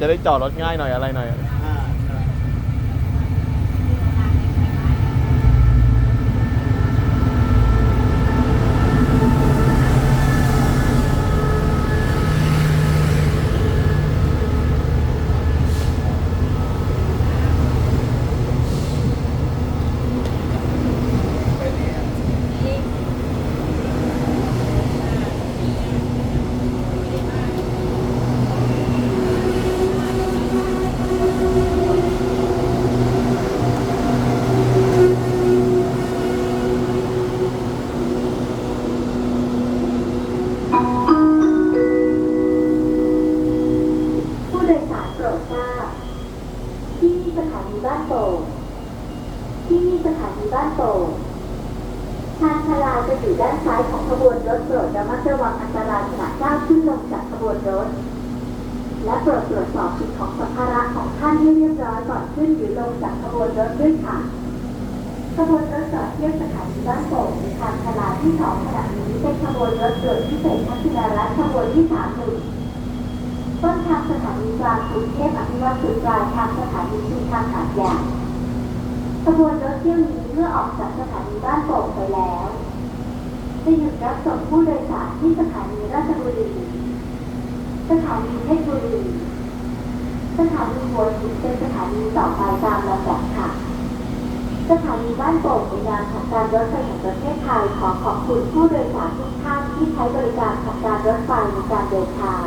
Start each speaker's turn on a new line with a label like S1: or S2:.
S1: จะได้จอดรถง่ายหน่อยอะไรหน่อย
S2: รดทราบ ที่นี่สถานีบ้านโป่งที่นี่สถานีบ้านโป่งทางชาลาจะอยู่ด้านซ้ายของขบวนรถโปรดระมัดระวังอันตรายขณะก้าวขึ้นลงจากขบวนรถ และโปรดตรวจสอบสิ่งของสัมภาระของท่านให้เรียบร้อยก่อนขึ้นหรือลงจากขบวนรถด้วยค่ะ ขบวนรถจอดเทียบสถานีบ้านโป่งในทางชาลาที่สองขณะนี้เป็นขบวนรถโดยพิเศษทักษิณรัฐขบวนที่สามหนึ่ง ต้นทางสถานีกลางกรุงเทพอภิวัตสุดปลายทางสถานีชุมทางหาดใหญ่ขบวนรถเที่ยวนี้เมื่อออกจากสถานีบ้านโป่งไปแล้วจะหยุดรับส่งผู้โดยสารที่สถานีราชบุรี สถานีเพชรบุรี สถานีหัวหินเป็นสถานีต่อไปตามลำดับค่ะ สถานีบ้านโป่งในนามของการรถไฟแห่งประเทศไทยขอขอบคุณผู้โดยสารทุกท่านที่ใช้บริการของการรถไฟในการเดินทาง